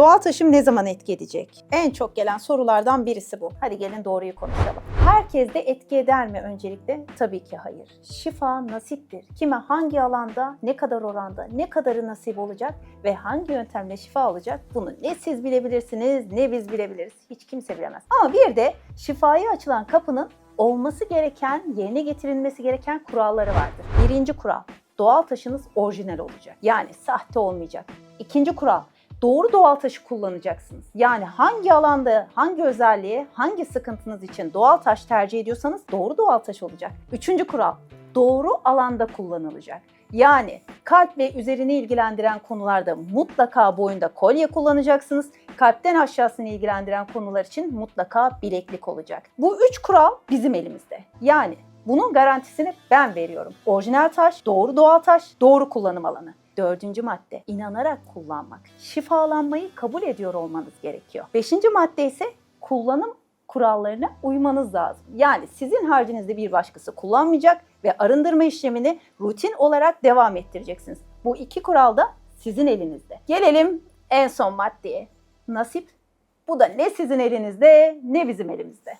Doğal taşım ne zaman etki edecek? En çok gelen sorulardan birisi bu. Hadi gelin doğruyu konuşalım. Herkes de etki eder mi öncelikle? Tabii ki hayır. Şifa nasiptir. Kime hangi alanda, ne kadar oranda, ne kadarı nasip olacak ve hangi yöntemle şifa alacak bunu ne siz bilebilirsiniz ne biz bilebiliriz. Hiç kimse bilemez. Ama bir de şifaya açılan kapının olması gereken, yerine getirilmesi gereken kuralları vardır. Birinci kural, doğal taşınız orijinal olacak. Yani sahte olmayacak. İkinci kural, doğru doğal taşı kullanacaksınız. Yani hangi alanda, hangi özelliğe, hangi sıkıntınız için doğal taş tercih ediyorsanız doğru doğal taş olacak. Üçüncü kural, doğru alanda kullanılacak. Yani kalp ve üzerini ilgilendiren konularda mutlaka boyunda kolye kullanacaksınız. Kalpten aşağısını ilgilendiren konular için mutlaka bileklik olacak. Bu üç kural bizim elimizde. Yani bunun garantisini ben veriyorum. Orijinal taş, doğru doğal taş, doğru kullanım alanı. Dördüncü madde, inanarak kullanmak. Şifalanmayı kabul ediyor olmanız gerekiyor. Beşinci madde ise kullanım kurallarına uymanız lazım. Yani sizin harcinizde bir başkası kullanmayacak ve arındırma işlemini rutin olarak devam ettireceksiniz. Bu iki kural da sizin elinizde. Gelelim en son maddeye. Nasip. Bu da ne sizin elinizde ne bizim elimizde.